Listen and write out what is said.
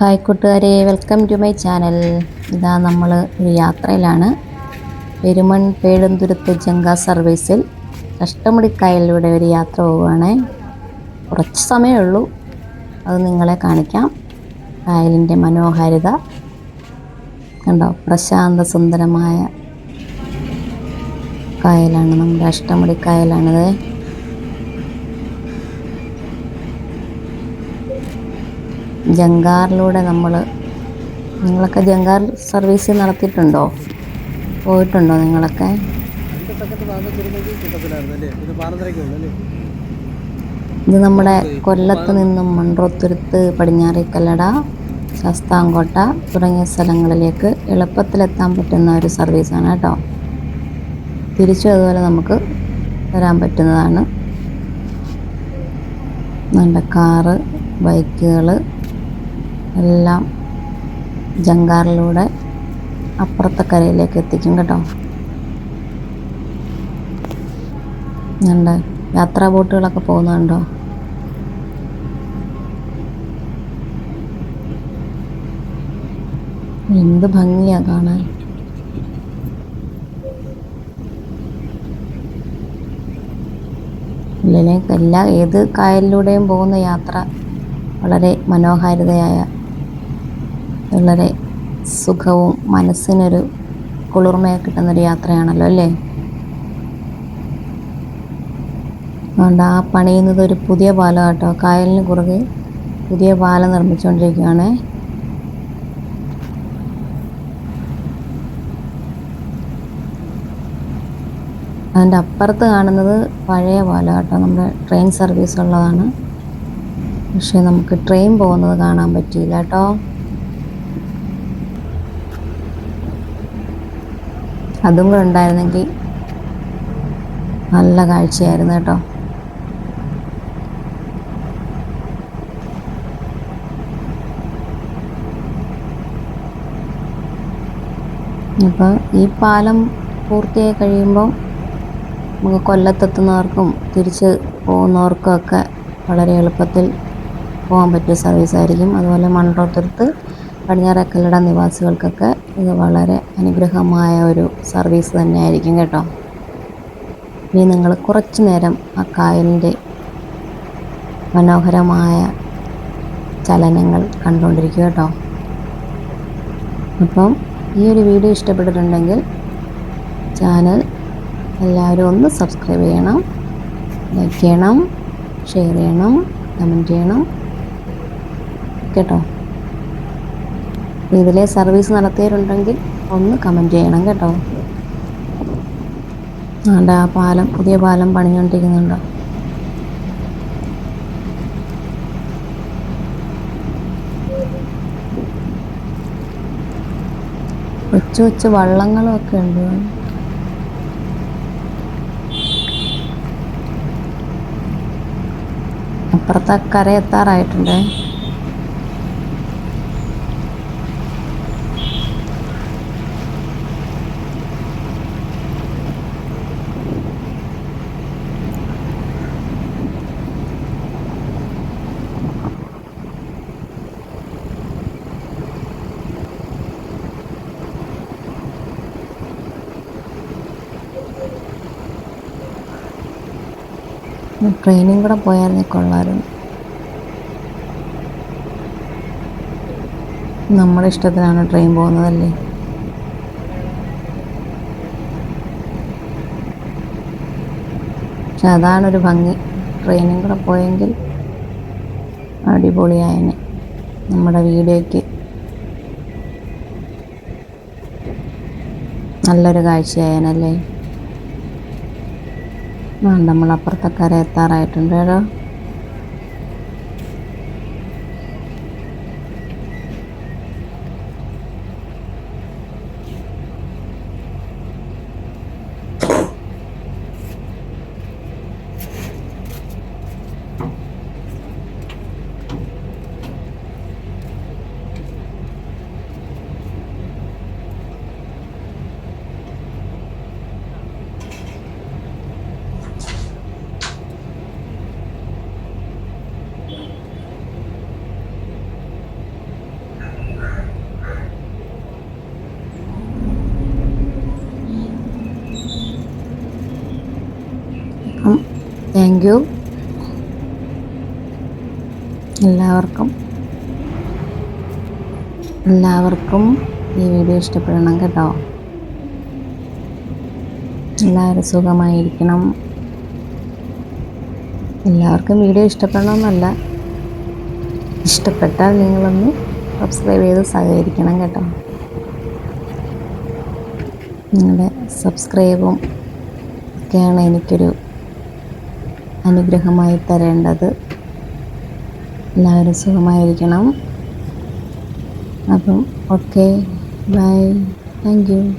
Hi കൂട്ടുകാരെ welcome to my channel ഇതാ നമ്മൾ ഒരു യാത്രയിലാണ്. പെരുമൺ പേടുന്തുരുത്ത് ജങ്ക സർവീസിൽ കഷ്ടമുടിക്കായലിലൂടെ ഒരു യാത്ര പോവുകയാണേ. കുറച്ച് സമയമേ ഉള്ളൂ. അത് നിങ്ങളെ കാണിക്കാം. കായലിന്റെ മനോഹാരിത. കണ്ടോ? പ്രശാന്ത സുന്ദരമായ കായലാണ്. നമ്മുടെ അഷ്ടമുടിക്കായലാണിത് ജങ്കാറിലൂടെ നമ്മൾ നിങ്ങളൊക്കെ ജങ്കാർ സർവീസ് നടത്തിയിട്ടുണ്ടോ? പോയിട്ടുണ്ടോ നിങ്ങളൊക്കെ? ഇത് നമ്മുടെ കൊല്ലത്ത് നിന്നും മൺറോത്തുരുത്ത് പടിഞ്ഞാറിക്കല്ലട ശാസ്താംകോട്ട തുടങ്ങിയ സ്ഥലങ്ങളിലേക്ക് എളുപ്പത്തിലെത്താൻ പറ്റുന്ന ഒരു സർവീസാണ് കേട്ടോ. തിരിച്ചും അതുപോലെ നമുക്ക് വരാൻ പറ്റുന്നതാണ്. നല്ല കാറ് ബൈക്കുകൾ എല്ലാം ജങ്കാറിലൂടെ അപ്പുറത്തെ കരയിലേക്ക് എത്തിക്കും കേട്ടോ. നല്ല യാത്രാ ബോട്ടുകളൊക്കെ പോകുന്നുണ്ടോ? എന്ത് ഭംഗിയാ കാണാൻ. ഉള്ളിലേക്ക് എല്ലാ ഏത് കായലിലൂടെയും പോകുന്ന യാത്ര വളരെ മനോഹാരിതയായ വളരെ സുഖവും മനസ്സിനൊരു കുളിർമയൊക്കെ കിട്ടുന്നൊരു യാത്രയാണല്ലോ അല്ലേ? അതുകൊണ്ട് ആ പണിയുന്നത് ഒരു പുതിയ പാലം കേട്ടോ കായലിന് കുറുകെ പുതിയ പാലം നിർമ്മിച്ചുകൊണ്ടിരിക്കുകയാണ്. അതിന്റെ അപ്പുറത്ത് കാണുന്നത് പഴയ പാലം കേട്ടോ നമ്മുടെ ട്രെയിൻ സർവീസ് ഉള്ളതാണ്. പക്ഷേ നമുക്ക് ട്രെയിൻ പോകുന്നത് കാണാൻ പറ്റിയില്ല കേട്ടോ. അതും കൂടെ ഉണ്ടായിരുന്നെങ്കിൽ നല്ല കാഴ്ചയായിരുന്നു കേട്ടോ. അപ്പോൾ ഈ പാലം പൂർത്തിയായി കഴിയുമ്പോൾ നമുക്ക് കൊല്ലത്തെത്തുന്നവർക്കും തിരിച്ച് പോകുന്നവർക്കും ഒക്കെ വളരെ എളുപ്പത്തിൽ പോകാൻ പറ്റിയ സർവീസായിരിക്കും അതുപോലെ മൺട്രോത്തുരുത്ത് പടിഞ്ഞാറക്കല്ലട നിവാസികൾക്കൊക്കെ ഇത് വളരെ അനുഗ്രഹമായ ഒരു സർവീസ് തന്നെയായിരിക്കും കേട്ടോ. ഇനി നിങ്ങൾ കുറച്ച് നേരം ആ കായലിന്റെ മനോഹരമായ ചലനങ്ങൾ കണ്ടുകൊണ്ടിരിക്കുക കേട്ടോ. അപ്പം ഈ ഒരു വീഡിയോ ഇഷ്ടപ്പെട്ടിട്ടുണ്ടെങ്കിൽ ചാനൽ എല്ലാവരും ഒന്ന് സബ്സ്ക്രൈബ് ചെയ്യണം ലൈക്ക് ചെയ്യണം ഷെയർ ചെയ്യണം കമന്റ് ചെയ്യണം. കേട്ടോ. ഇതിലെ സർവീസ് നടത്തിയവരുണ്ടെങ്കിൽ ഒന്ന് കമന്റ് ചെയ്യണം കേട്ടോ. ആണ്ട് ആ പാലം പുതിയ പാലം പണിഞ്ഞുകൊണ്ടിരിക്കുന്നുണ്ടോ കൊച്ചു കൊച്ചു വള്ളങ്ങളും ഒക്കെ ഉണ്ട്. അപ്പുറത്തെ കര എത്താറായിട്ടുണ്ടേ ട്രെയിനും കൂടെ പോയായിരുന്നെ കൊള്ളാമായിരുന്നു. നമ്മുടെ ഇഷ്ടത്തിനാണ് ട്രെയിൻ പോകുന്നതല്ലേ? പക്ഷെ അതാണൊരു ഭംഗി. ട്രെയിനും കൂടെ പോയെങ്കിൽ അടിപൊളിയായനെ നമ്മുടെ വീഡിയോയ്ക്ക് നല്ലൊരു കാഴ്ചയായനല്ലേ? നമ്മൾ അപ്പുറത്തെ കര എത്താറായിട്ടുണ്ട്? കേട്ടോ താങ്ക് യു എല്ലാവർക്കും. എല്ലാവർക്കും ഈ വീഡിയോ ഇഷ്ടപ്പെടണം കേട്ടോ. എല്ലാവരും സുഖമായിരിക്കണം. എല്ലാവർക്കും വീഡിയോ ഇഷ്ടപ്പെടണമെന്നല്ല. ഇഷ്ടപ്പെട്ടാൽ നിങ്ങളൊന്ന് സബ്സ്ക്രൈബ് ചെയ്ത് സഹകരിക്കണം കേട്ടോ. നിങ്ങളുടെ സബ്സ്ക്രൈബും ഒക്കെയാണ് എനിക്കൊരു അനുഗ്രഹമായി തരേണ്ടത്. എല്ലാവരും സുഖമായിരിക്കണം. അപ്പം ഓക്കെ ബൈ താങ്ക് യു